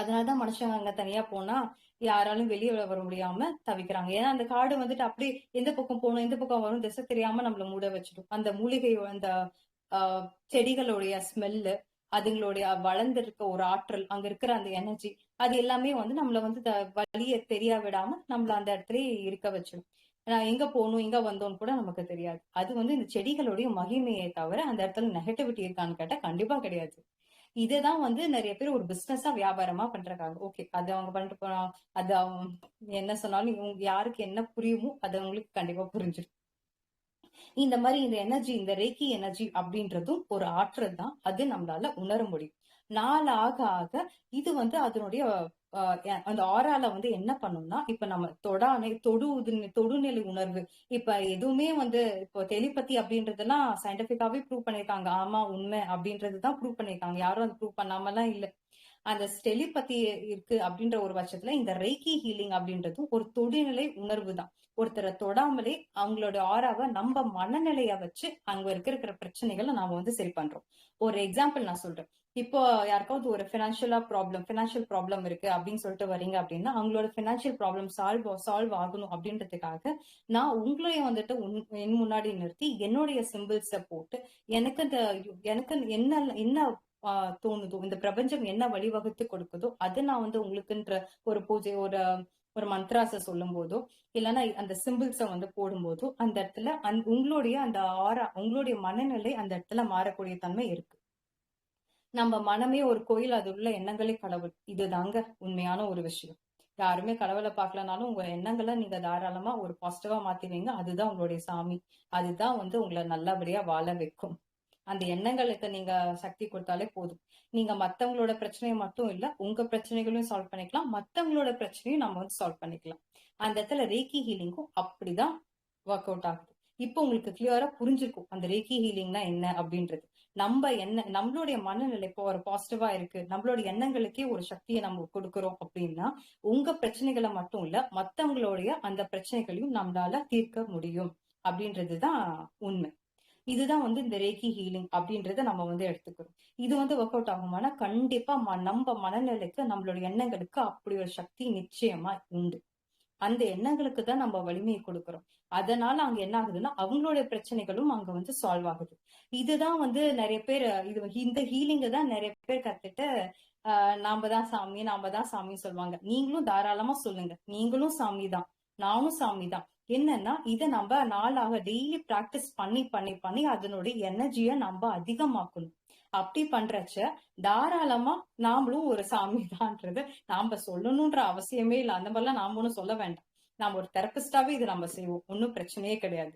அதனாலதான் மனுஷங்க அங்க தனியா போனா யாராலும் வெளியே வர முடியாம தவிக்கிறாங்க. ஏன்னா அந்த காடு வந்துட்டு அப்படியே எந்த பக்கம் போகணும் எந்த பக்கம் வரும் திசை தெரியாம நம்மள மூட வச்சிடும். அந்த மூலிகை அந்த ஆஹ் செடிகளுடைய ஸ்மெல்லு அதுங்களுடைய வளர்ந்திருக்க ஒரு ஆற்றல் அங்க இருக்கிற அந்த எனர்ஜி அது எல்லாமே வந்து நம்மள வந்து த- வழிய தெரிய விடாம நம்மள அந்த இடத்துல இருக்க வச்சிடும். நான் எங்க போகணும் எங்க வந்தோம்னு கூட நமக்கு தெரியாது. அது வந்து இந்த செடிகளுடைய மகிமையை தவிர அந்த இடத்துல நெகட்டிவிட்டி இருக்கான்னு கேட்டா கண்டிப்பா கிடையாது. இதுதான் வந்து நிறைய பேர் ஒரு பிசினஸா வியாபாரமா பண்றாங்க ஓகே அது அவங்க பண்ணிட்டு போறான் அது அவங்க என்ன சொன்னாலும் இவங்க யாருக்கு என்ன புரியுமோ அது அவங்களுக்கு கண்டிப்பா புரிஞ்சிடும். இந்த மாதிரி இந்த எனர்ஜி இந்த ரேக்கி எனர்ஜி அப்படின்றதும் ஒரு ஆற்றல் தான். அது நம்மளால உணர முடியும். நாள் ஆக ஆக இது வந்து அதனுடைய அந்த ஆறால வந்து என்ன பண்ணும்னா இப்ப நம்ம தொடானை தொடு தொடுநிலை உணர்வு. இப்ப எதுவுமே வந்து இப்போ டெலிபதி அப்படின்றதெல்லாம் சயின்டிபிக்காவே ப்ரூவ் பண்ணிருக்காங்க. ஆமா உண்மை அப்படின்றதுதான் ப்ரூவ் பண்ணிருக்காங்க. யாரும் அது ப்ரூவ் பண்ணாமலாம் இல்ல. அந்த டெலிபதி இருக்கு அப்படின்ற ஒரு பட்சத்துல இந்த ரெய்கி ஹீலிங் அப்படின்றதும் ஒரு தொடுநிலை உணர்வு தான். ஒருத்தரை தொடாமலே அவங்களோட ஆறாவை நம்ம மனநிலைய வச்சு அங்க இருக்க இருக்கிற பிரச்சனைகளை நாம வந்து சரி பண்றோம். ஒரு எக்ஸாம்பிள் நான் சொல்றேன். இப்போ யாருக்காவது ஒரு ஃபினான்ஷியலா ப்ராப்ளம் ஃபினான்ஷியல் ப்ராப்ளம் இருக்கு அப்படின்னு சொல்லிட்டு வரீங்க அப்படின்னா அவங்களோட ஃபினான்ஷியல் ப்ராப்ளம் சால்வ் சால்வ் ஆகணும் அப்படின்றதுக்காக நான் உங்களையும் வந்துட்டு உன்- என் முன்னாடி நிறுத்தி என்னுடைய சிம்பிள்ஸை போட்டு எனக்கு இந்த எனக்கு என்ன என்ன தோணுதோ இந்த பிரபஞ்சம் என்ன வழிவகுத்து கொடுக்குதோ அது நான் வந்து உங்களுக்குன்ற ஒரு பூஜை ஒரு ஒரு மந்த்ராஸ சொல்லும் போதோ இல்லைன்னா அந்த சிம்பிள்ஸை வந்து போடும்போதோ அந்த இடத்துல அந் உங்களுடைய அந்த ஆரா உங்களுடைய மனநிலை அந்த இடத்துல மாறக்கூடிய தன்மை இருக்கு. நம்ம மனமே ஒரு கோயில் அது உள்ள எண்ணங்களே கடவுள். இதுதாங்க உண்மையான ஒரு விஷயம். யாருமே கடவுளை பார்க்கலனாலும் உங்க எண்ணங்களை நீங்க தாராளமா ஒரு பாசிட்டிவா மாத்திடுவீங்க அதுதான் உங்களுடைய சாமி. அதுதான் வந்து உங்களை நல்லபடியா வாழ வைக்கும். அந்த எண்ணங்களுக்கு நீங்க சக்தி கொடுத்தாலே போதும். நீங்க மத்தவங்களோட பிரச்சனையை மட்டும் இல்ல உங்க பிரச்சனைகளையும் சால்வ் பண்ணிக்கலாம். மத்தவங்களோட பிரச்சனையும் நம்ம வந்து சால்வ் பண்ணிக்கலாம். அந்த இடத்துல ரேக்கி ஹீலிங்கும் அப்படிதான் ஒர்க் அவுட் ஆகுது. இப்போ உங்களுக்கு கிளியரா புரிஞ்சிருக்கும். அந்த ரேக்கி ஹீலிங்னா என்ன அப்படின்றது. நம்ம என்ன நம்மளுடைய மனநிலை இப்போ ஒரு பாசிட்டிவா இருக்கு. நம்மளோட எண்ணங்களுக்கே ஒரு சக்தியை நம்ம கொடுக்கறோம் அப்படின்னா உங்க பிரச்சனைகளை மட்டும் இல்ல மத்தவங்களுடைய அந்த பிரச்சனைகளையும் நம்மளால தீர்க்க முடியும் அப்படின்றதுதான் உண்மை. இதுதான் வந்து இந்த ரேக்கி ஹீலிங் அப்படின்றத நம்ம வந்து எடுத்துக்கிறோம். இது வந்து ஒர்க் அவுட் ஆகுமானா கண்டிப்பா ம- நம்ம மனநிலைக்கு நம்மளோட எண்ணங்களுக்கு அப்படி ஒரு சக்தி நிச்சயமா உண்டு. அந்த எண்ணங்களுக்கு தான் நம்ம வலிமையை கொடுக்கிறோம். அதனால அங்க என்ன ஆகுதுன்னா அவங்களோட பிரச்சனைகளும் அங்க வந்து சால்வ் ஆகுது. இதுதான் வந்து நிறைய பேர் இது இந்த ஹீலிங்க தான் நிறைய பேர் கத்துட்டு ஆஹ் நாம தான் சாமி நாம தான் சாமி சொல்லுவாங்க. நீங்களும் தாராளமா சொல்லுங்க. நீங்களும் சாமி தான். நானும் சாமி தான். என்னன்னா இதை நம்ம நாளாக டெய்லி பிராக்டிஸ் பண்ணி பண்ணி பண்ணி அதனுடைய எனர்ஜிய நம்ம அதிகமாக்கணும். அப்படி பண்றச்ச தாராளமா நாமளும் ஒரு சாமி தான்றது நாம சொல்லணும்ன்ற அவசியமே இல்லை. அந்த மாதிரிலாம் நாம ஒண்ணும் சொல்ல வேண்டாம். நாம ஒரு தெரபிஸ்டாவே இது நம்ம செய்வோம். ஒன்னும் பிரச்சனையே கிடையாது.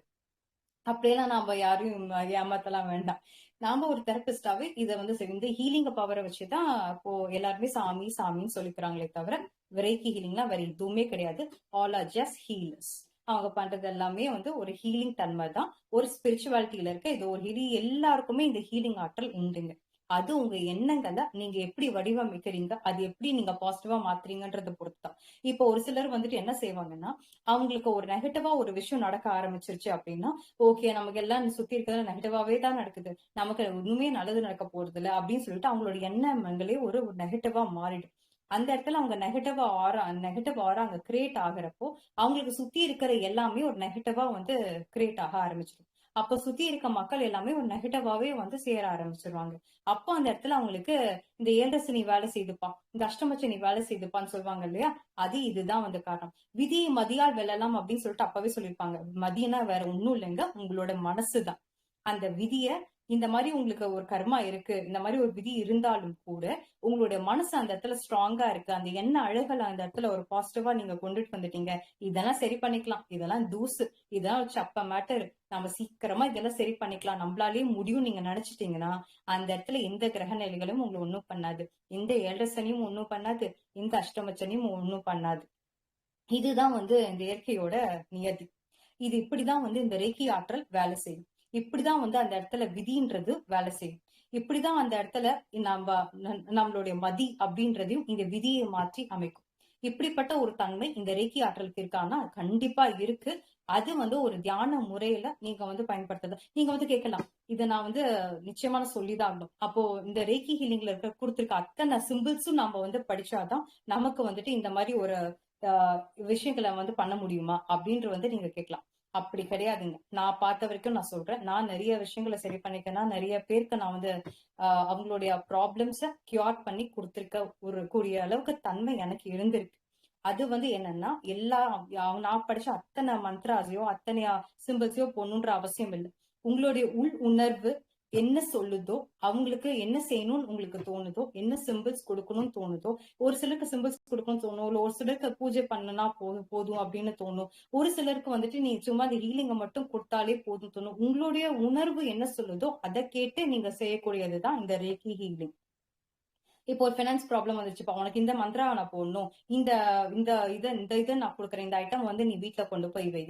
அப்படியெல்லாம் நாம யாரையும் ஏமாத்தலாம் வேண்டாம். நாம ஒரு தெரபிஸ்டாவே இதை வந்து செய்வோம். இந்த ஹீலிங் பவரை வச்சுதான் இப்போ எல்லாருமே சாமி சாமின்னு சொல்லிக்கிறாங்களே தவிர வெரைட்டி ஹீலிங்லாம் வேற எதுவுமே கிடையாது. ஆல் ஆர் ஜஸ்ட் ஹீலர்ஸ் அவங்க பண்றது எல்லாமே வந்து ஒரு ஹீலிங் தன்மை தான். ஒரு ஸ்பிரிச்சுவாலிட்டியில இருக்க இது ஒரு ஹீலிங் எல்லாருக்குமே இந்த ஹீலிங் ஆற்றல் உண்டுங்க. அது உங்க எண்ணங்களை நீங்க எப்படி வடிவமைக்கிறீங்க? அது எப்படி நீங்க பாசிட்டிவா மாத்துறீங்கன்றத பொறுத்து தான் இப்போ ஒரு சிலர் வந்துட்டு என்ன செய்வாங்கன்னா அவங்களுக்கு ஒரு நெகட்டிவா ஒரு விஷயம் நடக்க ஆரம்பிச்சிருச்சு அப்படின்னா ஓகே நமக்கு எல்லாம் சுத்தி இருக்கிறது நெகட்டிவாவே தான் நடக்குது. நமக்கு ஒண்ணுமே நல்லது நடக்க போறது இல்லை அப்படின்னு சொல்லிட்டு அவங்களோட எண்ணங்களே ஒரு நெகட்டிவா மாறிடும். அந்த இடத்துல அவங்க நெகட்டிவா ஆரா நெகட்டிவ் ஆரா அங்க கிரியேட் ஆகுறப்போ அவங்களுக்கு சுத்தி இருக்கிற எல்லாமே ஒரு நெகட்டிவா வந்து கிரியேட் ஆக ஆரம்பிச்சிடும். அப்ப சுத்தி இருக்க மக்கள் எல்லாமே ஒரு நெகட்டிவாவே வந்து சேர ஆரம்பிச்சிருவாங்க. அப்போ அந்த இடத்துல அவங்களுக்கு இந்த ஏழரசு நீ வேலை செய்துப்பா இந்த அஷ்டமச்ச நீ வேலை செய்துப்பான்னு சொல்லுவாங்க இல்லையா? அது இதுதான் வந்து காரணம். விதி மதியால் வெல்லலாம் அப்படின்னு சொல்லிட்டு அப்பவே சொல்லியிருப்பாங்க. மதியனா வேற ஒண்ணும் இல்லைங்க உங்களோட மனசுதான். அந்த விதிய இந்த மாதிரி உங்களுக்கு ஒரு கர்மா இருக்கு இந்த மாதிரி ஒரு விதி இருந்தாலும் கூட உங்களுடைய மனசு அந்த இடத்துல ஸ்ட்ராங்கா இருக்கு அந்த எண்ண அழகல அந்த இடத்துல ஒரு பாசிட்டிவா நீங்க கொண்டுட்டு வந்துட்டீங்க இதெல்லாம் சரி பண்ணிக்கலாம் இதெல்லாம் தூசு இதெல்லாம் வச்சு அப்ப மேட்டர் நம்ம சீக்கிரமா இதெல்லாம் சரி பண்ணிக்கலாம் நம்மளாலேயே முடியும் நீங்க நினைச்சிட்டீங்கன்னா அந்த இடத்துல எந்த கிரக நிலைகளும் உங்களை ஒண்ணும் பண்ணாது இந்த ஏழரசனையும் ஒண்ணும் பண்ணாது இந்த அஷ்டமச்சனையும் ஒண்ணும் பண்ணாது. இதுதான் வந்து இந்த இயற்கையோட நியதி. இது இப்படிதான் வந்து இந்த ரேக்கி ஆற்றல் வேலை செய்யும். இப்படிதான் வந்து அந்த இடத்துல விதின்றது வேலை செய்யும். இப்படிதான் அந்த இடத்துல நம்ம நம்மளுடைய மதி அப்படின்றதையும் இந்த விதியை மாற்றி அமைக்கும். இப்படிப்பட்ட ஒரு தன்மை இந்த ரேக்கி ஆற்றலுக்கு இருக்கான்னா கண்டிப்பா இருக்கு. அது வந்து ஒரு தியான முறையில நீங்க வந்து பயன்படுத்துறது நீங்க வந்து கேட்கலாம் இதை நான் வந்து நிச்சயமான சொல்லிதான் ஆகணும். அப்போ இந்த ரேக்கி ஹீலிங்ல இருக்க கொடுத்துருக்க அத்தனை சிம்பிள்ஸும் நம்ம வந்து படிச்சாதான் நமக்கு வந்துட்டு இந்த மாதிரி ஒரு விஷயங்களை வந்து பண்ண முடியுமா அப்படின்ற வந்து நீங்க கேட்கலாம். அப்படி கிடையாதுங்க. நான் பார்த்த வரைக்கும் நான் சொல்றேன். நான் நிறைய விஷயங்களை சரி பண்ணிக்கேன்னா நிறைய பேருக்கு நான் வந்து ஆஹ், அவங்களுடைய ப்ராப்ளம்ஸ கியூர் பண்ணி கொடுத்திருக்க ஒரு கூடிய அளவுக்கு தன்மை எனக்கு இருந்திருக்கு. அது வந்து என்னன்னா எல்லா நான் படிச்ச அத்தனை மந்த்ராஸையோ அத்தனை சிம்பிள்ஸையோ போடணுன்ற அவசியம் இல்லை. உங்களுடைய உள் உணர்வு என்ன சொல்லுதோ அவங்களுக்கு என்ன செய்யணும்னு உங்களுக்கு தோணுதோ என்ன சிம்பிள்ஸ் கொடுக்கணும்னு தோணுதோ ஒரு சிலருக்கு சிம்பிள்ஸ் கொடுக்கணும்னு தோணும் இல்ல ஒரு சிலருக்கு பூஜை பண்ணனா போதும் போதும் அப்படின்னு தோணும். ஒரு சிலருக்கு வந்துட்டு நீ சும்மா அந்த ஹீலிங்க மட்டும் கொடுத்தாலே போதும் தோணும். உங்களுடைய உணர்வு என்ன சொல்லுதோ அதை கேட்டு நீங்க செய்யக்கூடியதுதான் இந்த ரேக்கி ஹீலிங் இப்போ ஒரு ஃபைனான்ஸ் ப்ராப்ளம் வந்துச்சுப்பா உனக்கு இந்த மந்த்ரா நான் போடணும். இந்த இந்த இதை இந்த இதை நான் கொடுக்குறேன். இந்த ஐட்டம் வந்து நீ வீட்டுல கொண்டு போய் வை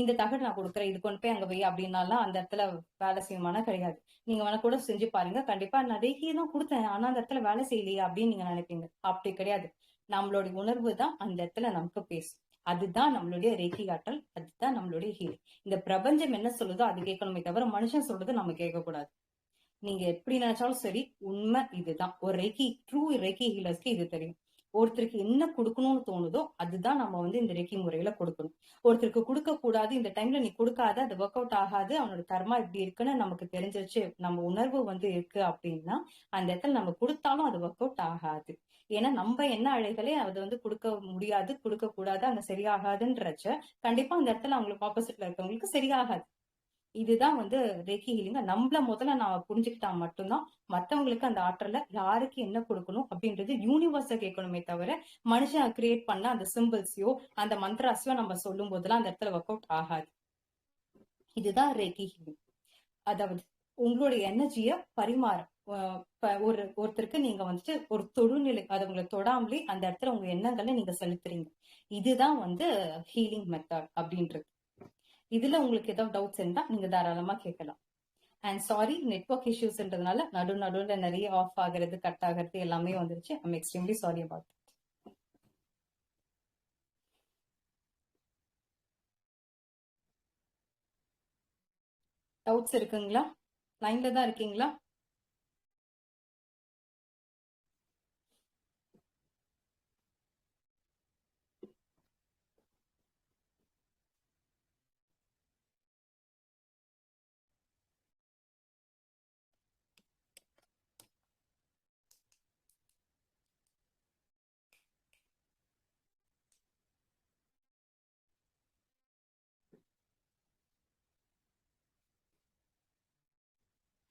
இந்த தகடு நான் கொடுக்குறேன். இது கொண்டு போய் அங்க வை அப்படின்னாலாம் அந்த இடத்துல வேலை செய்யுமானா கிடையாது. நீங்க வேணா கூட செஞ்சு பாருங்க. கண்டிப்பா நான் தான் கொடுத்தேன். ஆனா அந்த இடத்துல வேலை செய்யலையே அப்படின்னு நீங்க நினைப்பீங்க. அப்படி கிடையாது. நம்மளுடைய உணர்வு தான் அந்த இடத்துல நமக்கு பேசும். அதுதான் நம்மளுடைய ரேக்கி ஆற்றல். அதுதான் நம்மளுடைய ஹீலிங் இந்த பிரபஞ்சம் என்ன சொல்லுதோ அது கேட்கணுமே தவிர மனுஷன் சொல்றது நம்ம கேட்க கூடாது நீங்க எப்படி நினைச்சாலும் சரி உண்மை இதுதான். ஒரு ரெக்கி ட்ரூ ரெக்கி ஹீலர்ஸ்க்கு இது தெரியும். ஒருத்தருக்கு என்ன கொடுக்கணும்னு தோணுதோ அதுதான் நம்ம வந்து இந்த ரெக்கி முறையில கொடுக்கணும். ஒருத்தருக்கு கொடுக்க கூடாது இந்த டைம்ல நீ கொடுக்காத அது ஒர்க் அவுட் ஆகாது அவனோட கர்மா இப்படி இருக்குன்னு நமக்கு தெரிஞ்சிருச்சு நம்ம உணர்வு வந்து இருக்கு அப்படின்னா அந்த இடத்துல நம்ம கொடுத்தாலும் அது ஒர்க் அவுட் ஆகாது. ஏன்னா நம்ம என்ன அழைகளே அது வந்து கொடுக்க முடியாது கொடுக்க கூடாது அங்க சரியாகாதுன்றச்ச கண்டிப்பா அந்த இடத்துல அவங்களுக்கு ஆப்போசிட்ல இருக்கவங்களுக்கு சரியாகாது. இதுதான் வந்து ரேக்கி ஹீலிங்க நம்மள முதல்ல நாம புரிஞ்சுக்கிட்டா மட்டும்தான் மத்தவங்களுக்கு அந்த ஆற்றல யாருக்கு என்ன கொடுக்கணும் அப்படின்றது யூனிவர்ஸ கேட்கணுமே தவிர மனுஷன் கிரியேட் பண்ண அந்த சிம்பிள்ஸையோ அந்த மந்த்ராஸையோ நம்ம சொல்லும் போதெல்லாம் அந்த இடத்துல ஒர்க் அவுட் ஆகாது. இதுதான் ரேக்கி ஹீலிங் அதாவது உங்களுடைய எனர்ஜிய பரிமாற ஒரு ஒருத்தருக்கு நீங்க வந்துட்டு ஒரு தொடுநிலை அது உங்களை தொடாமலே அந்த இடத்துல உங்க எண்ணங்களை நீங்க செலுத்துறீங்க. இதுதான் வந்து ஹீலிங் மெத்தட் அப்படின்றது. இதுல உங்களுக்கு ஏதாவது டவுட்ஸ் இருந்தா நீங்க தாராளமா கேட்கலாம். அண்ட் சாரி நெட்ஒர்க் இஷ்யூஸ்ன்றதுனால நடு நடுவில் நிறைய ஆஃப் ஆகிறது கட் ஆகிறது எல்லாமே வந்துருச்சு. I'm extremely sorry about doubts இருக்குங்களா? லைன்ல தான் இருக்கீங்களா?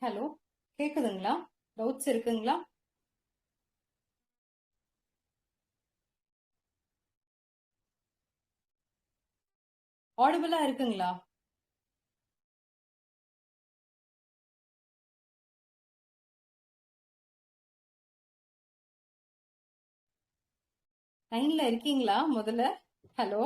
ஹலோ கேக்குதுங்களா? டவுட்ஸ் இருக்குங்களா? ஆடிபிளா இருக்குங்களா? லைன்ல இருக்கீங்களா முதல்ல? ஹலோ?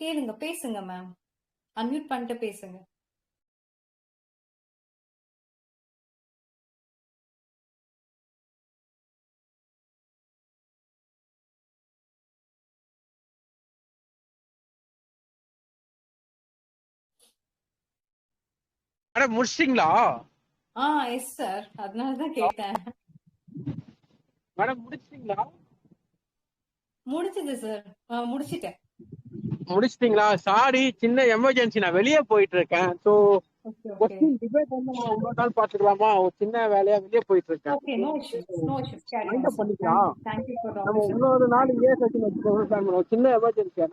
கேளுங்க பேசுங்க மேம் அன்மியூட் பண்ணிட்டு பேசுங்க. மேடம் முடிச்சிட்டீங்களா? ஆ எஸ் சார் அதனாலதான் கேட்டேன். மேடம் முடிச்சிட்டீங்களா? முடிச்சது சார் முடிச்சிட்டேன். முடிச்சிட்டீங்களா? சாரி சின்ன எமர்ஜென்சி நான் வெளியே போயிட்டு இருக்கேன் ஸோ டிபேட் வந்து நம்ம இன்னொரு நாள் பாத்துக்கலாமா ஒரு சின்ன வேலையா வெளியே போயிட்டு இருக்கேன் பண்ணிக்கலாம். நம்ம இன்னொரு நாள் செஷன் வச்சுக்கோங்க ஒரு சின்ன emergency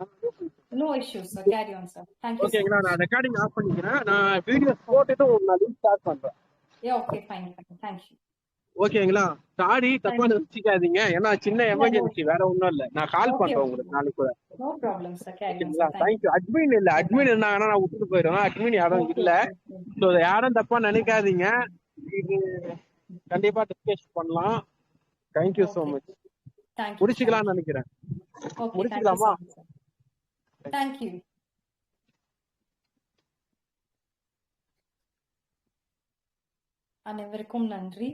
no issues sir carry on sir thank you ஓகேங்களா நான் ரெக்கார்டிங் ஆஃப் பண்ணிக்கிறேன். நான் வீடியோஸ் போட்டுட்டு நான் லிங்க் ஸ்டார்ட் பண்றேன். ஓகே ஃபைன் ஓகேங்களா சாரி தப்பா நினைச்சுக்காதீங்க. ஏன்னா சின்ன எமர்ஜென்சி வேற ஒண்ணும் இல்ல. நான் கால் பண்றேன். உங்களுக்கு நாளைக்கு கூட. ஓகேங்களா தேங்க்யூ அட்மின் இல்ல. அட்மின் இருந்தாங்கன்னா நான் விட்டுட்டு போயிடுவேன். அட்மின் யாரும் இல்ல. ஸோ யாரும் தப்பா நினைக்காதீங்க. இது கண்டிப்பா டிஸ்கஸ் பண்ணலாம். தேங்க்யூ ஸோ மச் முடிச்சுக்கலாம்னு நினைக்கிறேன். முடிச்சுக்கலாமா? தேங்க் யூ அனைவருக்கும் நன்றி.